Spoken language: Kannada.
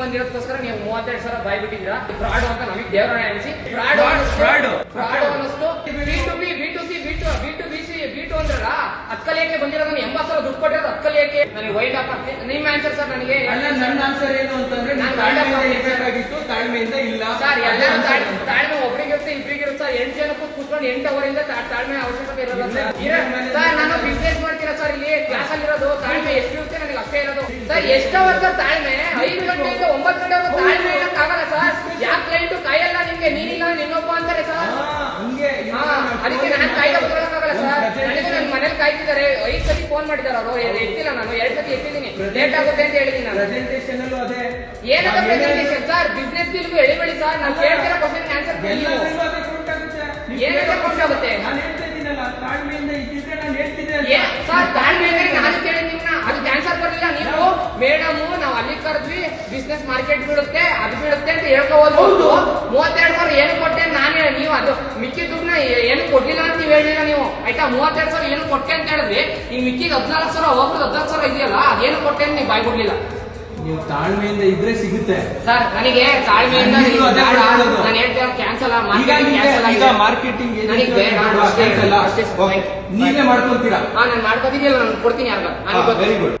ಬಂದಿರೋದಕ್ಕೋಸ್ಕರ ನೀವು ಮೂವತ್ತೆರಡು ಸಾವಿರ ಬಾಯ್ ಬಿಟ್ಟಿದ್ದೀರಾ ಫ್ರಾಡ್ ಅಂತ ನಮಗೆ ದೇವರ ಅನಿಸಿ. ಫ್ರಾಡ್ ಫ್ರಾಡ್ ಫ್ರಾಡ್ ಅನ್ನಿಸ್ತು B to B B to C B to B to B C B to ಅಂದ್ರಲ್ಲ ಹತ್ಕಲಿಯಕ್ಕೆ ಬಂದಿರೋದು ನಾನು ಎಂಬತ್ತು ಸಾವಿರ ದುಡ್ಡು ಕೊಟ್ಟಿರೋದು ಅತ್ಕಲಿಯಕ್ಕೆ ನನಗೆ ವೈಟ್ ಹಾಕಿ ನಿಮ್ಮ ಆನ್ಸರ್ ಸರ್ ನನಗೆ ಅಲ್ಲ ನನ್ನ ಆನ್ಸರ್ ಏನು ಅಂತಂದ್ರೆ ನಾನು ತಾಳ್ಮೆಯಿಂದ ತಾಳ್ಮೆಯಿಂದ ಇಲ್ಲ. ಸರ್ ಎಲ್ಲರೂ ತಾಳ್ಮೆ ಒಬ್ಬರಿಗೆ ಒಬ್ರಿಗೆ ಇರುತ್ತೆ ಇಬ್ರಿಗೆ ಇರುತ್ತೆ ಸರ್ ಎಂಟು ಜನಕ್ಕೂ ಕೂತ್ ಕೂತ್ಕೊಂಡು ಎಂಟು ಅವರಿಂದ ತಾಳ್ಮೆ ಅವಶ್ಯಕತೆ ಇರಲ್ಲ ಸರ್ ಸರ್ ಎಷ್ಟೋ ಸರ್ ತಾಳ್ಮೆ ಐದು ಗಂಟೆಯಿಂದ ಒಂಬತ್ತು ಗಂಟೆವರೆಗೂ ತಾಳ್ಮೆ ಆಗಲ್ಲ ಸರ್. ಯಾಕೆ ಕ್ಲೈಂಟು ಕಾಯಲ್ಲ ನಿಮ್ಗೆ ನೀನಿಲ್ಲ ನಿನ್ನೊಬ್ಬ ಅಂತಾರೆ ಸರ್. ಅದಕ್ಕೆ ನಾನು ಕಾಯ್ದೆ ಬರೋಕ್ಕಾಗಲ್ಲ ಸರ್. ನನಗೆ ನನ್ನ ಮನೇಲಿ ಕಾಯ್ತಿದ್ದಾರೆ. ಐದು ಸತಿ ಫೋನ್ ಮಾಡಿದಾರ ಅವರು. ಎತ್ತಿಲ್ಲ ನಾನು. ಎರಡು ಸತಿ ಎತ್ತಿದ್ದೀನಿ. ಲೇಟ್ ಆಗುತ್ತೆ ಅಂತ ಹೇಳಿದ್ದೀನಿ ನಾನು. ಪ್ರೆಸೆಂಟೇಷನ್ ಅಲ್ಲೂ ಅದೇ. ಏನಂತ ಪ್ರೆಸೆಂಟೇಷನ್ ಸರ್ ಬಿಸ್ನೆಸ್ ಡೀಲ್ಗೂ ಎಳಿಬೇಡಿ ಸರ್. ನಾನು ಕೇಳ್ತಿರೋ ಕ್ವಶನ್ ಆನ್ಸರ್ ಏನಂತ ಕೇಳೋ ಆಗುತ್ತೆ? ನಾನು ಹೇಳ್ತಾ ಇದ್ದೀನಲ್ಲ ತಾಳ್ಮೆಯಿಂದ ಇದ್ದಿದ್ರೆ ನಾನು ಹೇಳ್ತಿದ್ದೆ ಅಂತ. ಏ ಸರ್ ತಾಳ್ಮೆ ಅಂದ್ರೆ ನಾನು ಕೇಳಿದ್ ನಿಮ್ನ ಅದಕ್ಕೆ ಆನ್ಸರ್ ಬರಲಿಲ್ಲ ನೀವು ಮೇಡಮ್ ನಾವು ಅಲ್ಲಿ ಕರೆದ್ವಿ ಬಿಸ್ನೆಸ್ ಮಾರ್ಕೆಟ್ ಬೀಳುತ್ತೆ ಅದು ಬೀಳುತ್ತೆ ಅಂತ ಹೇಳ್ಕೋಬೋದು. ಮೂವತ್ತೆರಡು ಸಾವಿರ ಏನು ಕೊಟ್ಟೆ ನಾನು ಹೇಳಿ ನೀವು ಅದು ಮಿಕ್ಕಿ ದುಡ್ಡನ್ನ ಏನು ಕೊಟ್ಟಿಲ್ಲ ಅಂತ ನೀವು ಹೇಳಿಲ್ಲ ನೀವು. ಆಯ್ತಾ? ಮೂವತ್ತೆರಡು ಸಾವಿರ ಏನು ಕೊಟ್ಟೆ ಅಂತ ಹೇಳಿದ್ರಿ ಈ ಮಿಕ್ಕಿಗೆ ಹದಿನಾಲ್ಕು ಸಾವಿರ ಹೋಗೋದು ಹದಿನಾಲ್ಕು ಸಾವಿರ ಇದೆಯಲ್ಲ ಅದೇನು ಕೊಟ್ಟೆ ಅಂತ ನೀವು ಬಾಯ್ ಕೊಡ್ಲಿಲ್ಲ ನೀವು ತಾಳ್ಮೆಯಿಂದ ಇದ್ರೆ ಸಿಗುತ್ತೆ. ಸರ್ ನನಗೆ ತಾಳ್ಮೆಯಿಂದ ನಾನು ಹೇಳ್ತೇನೆ ಕ್ಯಾನ್ಸಲ್ ಈಗ ಮಾರ್ಕೆಟಿಂಗ್ ನೀವೇ ಮಾಡ್ಕೊಂತೀರಾ? ಹಾ ನಾನು ನಾನು ಕೊಡ್ತೀನಿ ಯಾರು ವೆರಿ ಗುಡ್